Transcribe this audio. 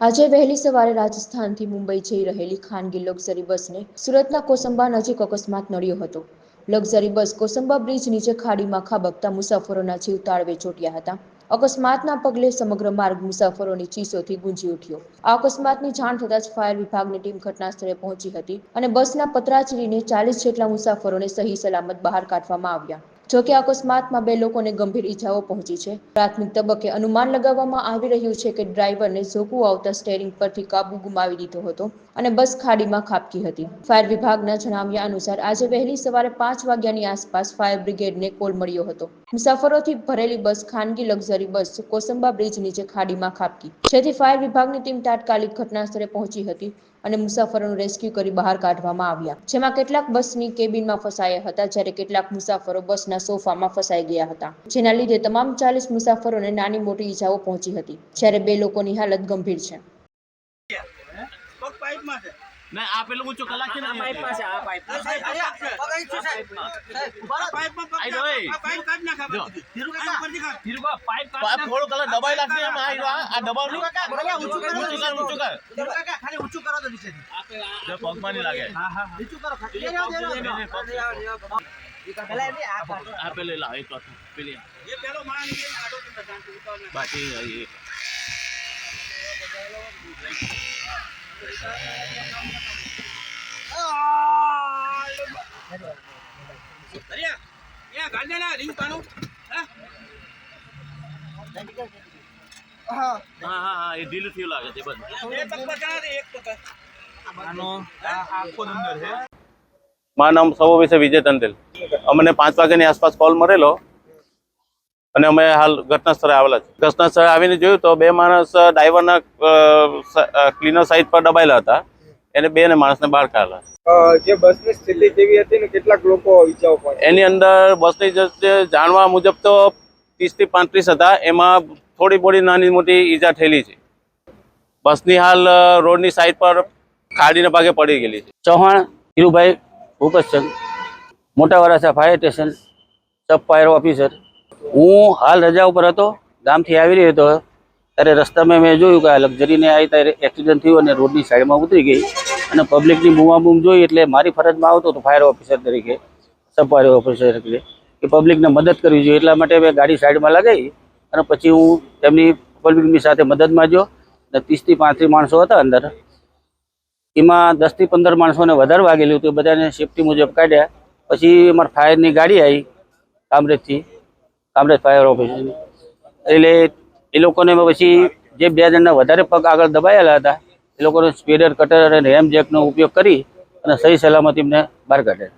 આજે વહેલી સવારે રાજસ્થાનથી મુંબઈ જઈ રહેલી ખાનગી લક્ઝરી બસને સુરતના કોસંબા નજીક અકસ્માત નડ્યો હતો. લક્ઝરી બસ કોસંબા બ્રિજ નીચે ખાડીમાં ખાબકતા મુસાફરોના જીવ તાળવે ચોટ્યા હતા. અકસ્માતના પગલે સમગ્ર માર્ગ મુસાફરોની ચીસોથી ગુંજી ઉઠ્યો. આ અકસ્માતની જાણ થતાં જ ફાયર વિભાગની ટીમ ઘટના સ્થળે પહોંચી હતી અને બસના પતરા ચીરીને ચાલીસ જેટલા મુસાફરોને સહી સલામત બહાર કાઢવામાં આવ્યા. જોકે અકસ્માતમાં બે લોકોને ગંભીર ઈજાઓ પહોંચી છે. પ્રાથમિક તબક્કે અનુમાન લગાવવામાં આવી રહ્યું છે કે ડ્રાઈવરને ઝોકું આવતા સ્ટેરિંગ પરથી કાબુ ગુમાવી દીધો હતો અને બસ ખાડીમાં ખાબકી હતી. ફાયર વિભાગના જણાવ્યા અનુસાર આજે વહેલી સવારે પાંચ વાગ્યાની આસપાસ ફાયર બ્રિગેડને કોલ મળ્યો હતો. મુસાફરોથી ભરેલી બસ, ખાનગી લક્ઝરી બસ, કોસંબા બ્રિજ નીચે ખાડીમાં ખાબકી. જેથી ફાયર વિભાગની ટીમ તાત્કાલિક ઘટના સ્થળે પહોંચી હતી અને મુસાફરોનું રેસ્ક્યુ કરી બહાર કાઢવામાં આવ્યા. જેમાં કેટલાક બસની કેબિનમાં ફસાયા હતા, જ્યારે કેટલાક મુસાફરો બસના સોફામાં ફસાઈ ગયા હતા. જેના લીધે તમામ ચાલીસ મુસાફરોને નાની મોટી ઈજાઓ પહોંચી હતી, જ્યારે બે લોકોની હાલત ગંભીર છે. ના આ પેલું ઊંચું કલાક છે ને પાઇપ પાસે આ પાઇપ સાહેબ, અહીંયા છે. સાહેબ. આ પાઇપમાં પગ આઈ નાખ. જોઈ. આ પાઇપ કાઢ નાખ આ જો. બાજુથી. આ ઉપરથી કાઢ. ધીરુભા પાઇપ પા- થોડું કલાક દબાઈ લાગશે એમ આ આ આ દબાવનું કાકા, ભલે ઊંચું કરો. ઊંચું કર ઊંચું કર ધીરુ કાકા, ખાલી ઊંચું કરો તો નીચેથી. જો પગમાં નહીં લાગે નીચું કરો. ખાલી. એ રહ્યો, એ રહ્યો. એને પગ- આ કાઢો. આ પેલે લાવ એક વાત પેલી એ પેલો માણસ નીચે આડો તો બાકી એ- હા? મારું નામ સૌ વિશે વિજય તંદેલ અમને પાંચ વાગ્યાની આસપાસ કોલ મળેલો અને અમે હાલ ઘટના સ્થળે આવેલા છે ઘટના સ્થળે આવીને જોયું તો બે માણસ ડ્રાઈવરના ક્લીનર સાઈડ પર દબાયેલા હતા. એને બે ને માણસને બહાર કાઢેલા. જે બસની સ્થિતિ કેવી હતી ને કેટલાક લોકો ઇજાઓ પણ એની અંદર બસની જાણવા મુજબ તો ત્રીસથી પાંત્રીસ હતા. એમાં થોડી બોડી નાની મોટી ઈજા થયેલી છે. બસની હાલ રોડની સાઈડ પર ખાડીના ભાગે પડી ગયેલી છે. Chauhan Dhirubhai Bhupatchand Mota Varachha fire station sub fire officer હું હાલ રજા ઉપર હતો, ગામથી આવી રહ્યો હતો. ત્યારે રસ્તામાં મેં જોયું કે આ લક્ઝરીને આવી ત્યારે એક્સિડન્ટ થયું અને રોડની સાઈડમાં ઉતરી ગઈ અને પબ્લિકની બૂમાબૂમ જોઈ એટલે મારી ફરજમાં આવતો હતો ફાયર ઓફિસર તરીકે સબ ઓફિસર તરીકે, કે પબ્લિકને મદદ કરવી જોઈએ. એટલા માટે મેં ગાડી સાઈડમાં લગાવી અને પછી હું તેમની પબ્લિકની સાથે મદદમાં ગયો. અને ત્રીસથી પાંત્રીસ માણસો હતા અંદર. એમાં દસથી પંદર માણસોને વધારે વાગેલું હતું. બધાને સેફટી મુજબ કાઢ્યા. પછી અમારી ફાયરની ગાડી આવી, કામરેજથી. કામરેજ ફાયર ઓફિસની એટલે એ લોકોને પછી જે બે જણના વધારે પગ આગળ દબાયેલા હતા, એ લોકોને સ્પીડર કટર અને રેમ જેકનો ઉપયોગ કરી અને સહી સલામત એમને બહાર કાઢ્યા.